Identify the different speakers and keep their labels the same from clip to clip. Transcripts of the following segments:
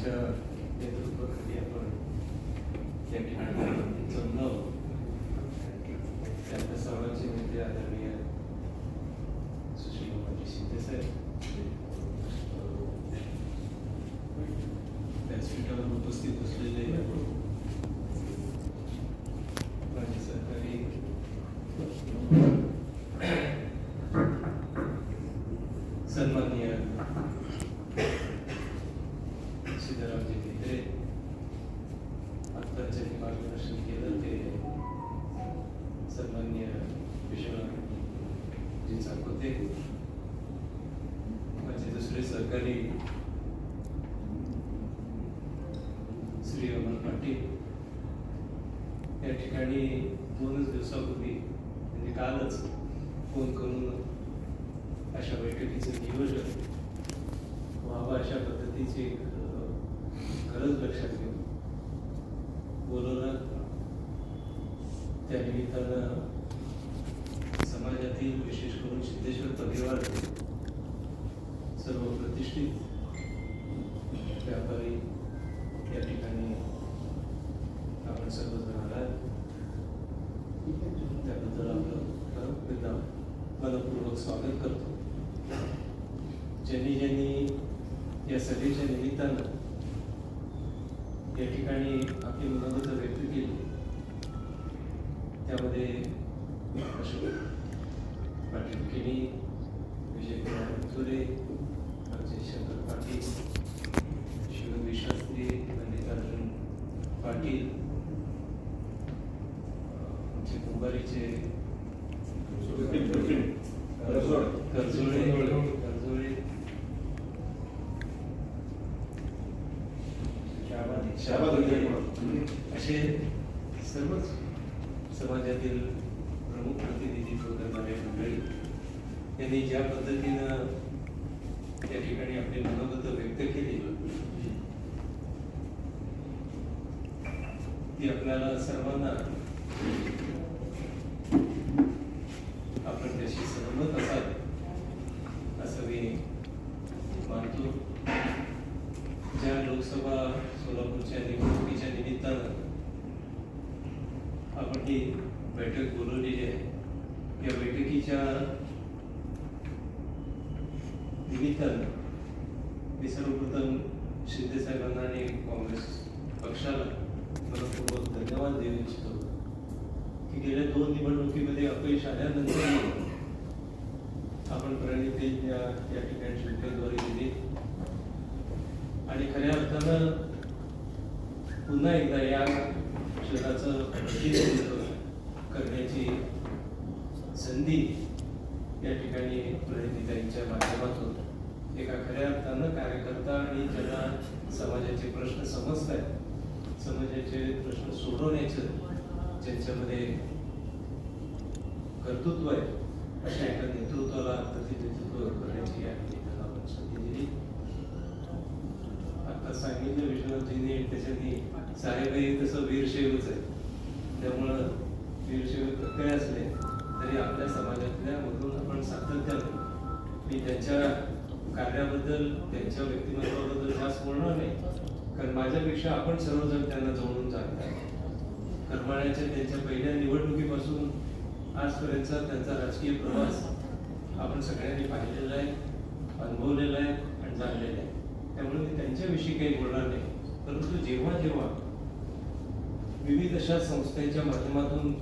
Speaker 1: त्याच्या नेतृत्वाखाली आपण त्या ठिकाणी जमलो त्यातल्या सर्वांचे नेते आदरणीय सुशील कुमारजी शिंदे साहेब. व्यासपीठावर उपस्थित असलेले राज्य सरकारी सन्माननीय सिद्धरामजी भित्रे आत्ताचे मार्गदर्शन केलं ते सन्मान्य विश्वनाथजी होते माझे दुसरे सहकारी श्री अमन पाटील. या ठिकाणी दोनच दिवसापूर्वी म्हणजे कालच फोन करून अशा बैठकीचं नियोजन व्हावं अशा पद्धतीचे खरंच लक्षात घेऊन बोलवलं. त्या निमित्तानं समाजातील विशेष करून सिद्धेश्वर परिवार सर्व प्रतिष्ठित व्यापारी या ठिकाणी आपण सर्वजण आलात. त्याबद्दल आपलं एकदा मनपूर्वक स्वागत करतो. ज्यांनी ज्यांनी या सभेच्या निमित्तानं या ठिकाणी आपली मनोगत व्यक्त केली. त्यामध्ये अशोक पाटील किणी विजय कुमार तुरे आमचे शंकर पाटील शिववी शास्त्री मल्लिकार्जुन पाटील आमचे कुंभारीचे शाबादी असे सर्वच समाजातील प्रमुख प्रतिनिधित्व करणारे मंडळी यांनी ज्या पद्धतीनं त्या ठिकाणी आपली मनोगत व्यक्त केली ती आपल्याला सर्वांना आपण त्याशी सहमत असावे असं मी मानतो ज्या लोकसभा सोलापूरच्या निवडणुकीच्या निमित्तानं आपण ही बैठक बोलवलेली आहे या बैठकीच्या निमित्तानं मी सर्वप्रथम शिंदे आणि काँग्रेस पक्षाला मनपूर्वक धन्यवाद देऊ इच्छितो. की गेल्या दोन निवडणुकीमध्ये अपयश आल्यानंतर आपण प्रणिती या या ठिकाणी उमेदवारी दिली. आणि खऱ्या अर्थानं पुन्हा एकदा या शहराचं प्रतिनिधित्व करण्याची संधी या ठिकाणी प्रतिनिधींच्या माध्यमातून एका खऱ्या अर्थानं कार्यकर्ता आणि ज्यांना समाजाचे प्रश्न समजत आहेत समाजाचे प्रश्न सोडवण्याचं ज्यांच्यामध्ये कर्तृत्व आहे अशा एका नेतृत्वाला प्रतिनिधित्व करण्याची या निमित्तानं संधी दिली. आता सांगितलं विश्वनाथजींनी त्याच्यानी साहेबही तसं वीरशैवच आहे. त्यामुळं वीरशैव काय असले. तरी आपल्या समाजातल्या मधून आपण सातत्यानं मी त्यांच्या कार्याबद्दल त्यांच्या व्यक्तिमत्वाबद्दल जास्त बोलणार नाही. कारण माझ्यापेक्षा आपण सर्वजण त्यांना जवळून जाणता करमाळ्याच्या त्यांच्या पहिल्या निवडणुकीपासून आजपर्यंतचा त्यांचा राजकीय प्रवास आपण सगळ्यांनी पाहिलेला आहे अनुभवलेला आहे आणि जाणलेला आहे. त्यामुळे मी त्यांच्याविषयी काही बोलणार नाही. परंतु जेव्हा जेव्हा विविध अशा संस्थांच्या माध्यमातून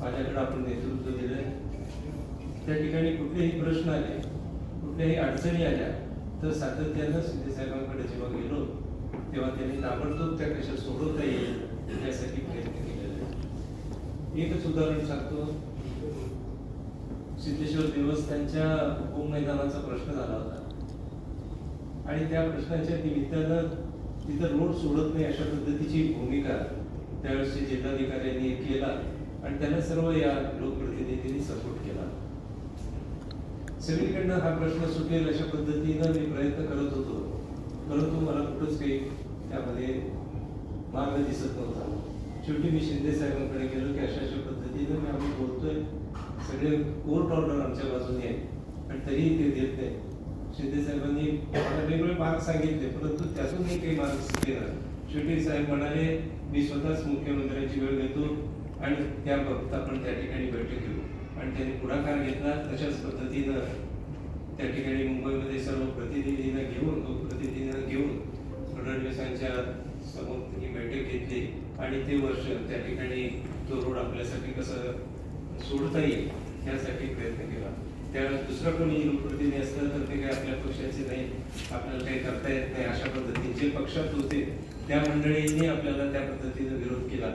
Speaker 1: माझ्याकडे आपण नेतृत्व दिलंय. त्या ठिकाणी कुठलेही प्रश्न आले कुठल्याही अडचणी आल्या तर सातत्यानं सिद्धेसाहेबांकडे साहेबांकडे जेव्हा गेलो तेव्हा त्यांनी ताबडतोब त्या कशा सोडवता येईल यासाठी प्रयत्न केलेला आहे एकच उदाहरण सांगतो. सिद्धेश्वर देवस्थानच्या उपमैदानाचा प्रश्न झाला होता. आणि त्या प्रश्नाच्या निमित्तानं तिथं रोड सोडत नाही अशा पद्धतीची भूमिका त्यावेळेस जिल्हाधिकाऱ्यांनी केला. आणि त्यांना सर्व या लोकप्रतिनिधींनी सपोर्ट केला. सगळीकडनं हा प्रश्न सुटेल अशा पद्धतीनं मी प्रयत्न करत होतो. परंतु मला कुठंच काही त्यामध्ये मार्ग दिसत नव्हता. शेवटी मी शिंदे साहेबांकडे गेलो की अशा अशा पद्धतीनं मी आम्ही बोलतोय. सगळे कोर्ट ऑर्डर आमच्या बाजूने आहे आणि तरीही ते देत नाही शिंदे साहेबांनी मला वेगवेगळे मार्ग सांगितले परंतु त्यातूनही काही मार्ग केला शेवटी साहेब म्हणाले मी स्वतःच मुख्यमंत्र्यांची वेळ घेतो. आणि त्याबाबत आपण त्या ठिकाणी बैठक घेऊ. आणि त्यांनी पुढाकार घेतला तशाच पद्धतीनं त्या ठिकाणी मुंबईमध्ये सर्व प्रतिनिधींना घेऊन लोकप्रतिनिधींना घेऊन फडणवीसांच्या समोर त्यांनी बैठक घेतली. आणि ते वर्ष त्या ठिकाणी तो रोड आपल्यासाठी कसं सोडता येईल यासाठी प्रयत्न केला. त्यावेळेस दुसरा कोणी लोकप्रतिनिधी असलं तर ते काही आपल्या पक्षाचे नाही. आपल्याला काही करता येत नाही. अशा पद्धतीने जे पक्षात होते. त्या मंडळींनी आपल्याला त्या पद्धतीनं विरोध केला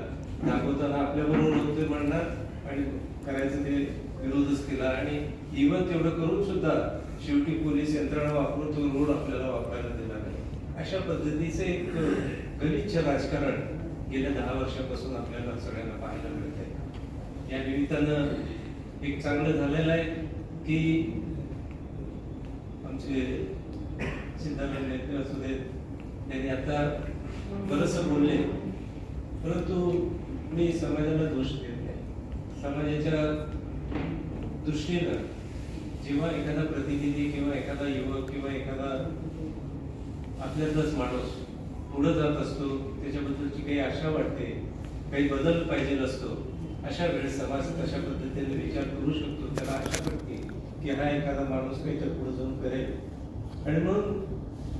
Speaker 1: दाखवताना आपल्याबरोबर होते म्हणणार आणि करायचं ते विरोधच केला आणि इव्हन तेवढं करून सुद्धा शेवटी पोलीस यंत्रणा वापरून तो रोड आपल्याला वापरायला दिला नाही अशा पद्धतीचं एक गलिच्छ राजकारण गेल्या दहा वर्षापासून आपल्याला सगळ्यांना पाहायला मिळत आहे या निमित्तानं एक चांगलं झालेलं आहे की आमचे सिद्धार्थ नेते असू देत त्यांनी आता बरंच बोलले. परंतु मी समाजाला दोष देतो समाजाच्या दृष्टीनं जेव्हा एखादा प्रतिनिधी किंवा एखादा युवक किंवा एखादा आपल्यातलाच माणूस पुढे जात असतो त्याच्याबद्दलची काही आशा वाटते काही बदल पाहिजे असतो अशा वेळेस समाज तशा पद्धतीने विचार करू शकतो त्याला आशा वाटते की हा एखादा माणूस काहीतरी पुढे जाऊन करेल. आणि म्हणून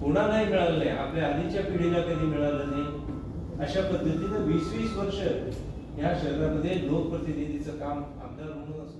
Speaker 1: कोणालाही नाही मिळालं नाही आपल्या आधीच्या पिढीला कधी मिळालं नाही अशा पद्धतीनं वीस वीस वर्ष या शहरामध्ये लोकप्रतिनिधीचं काम आमदार म्हणून असो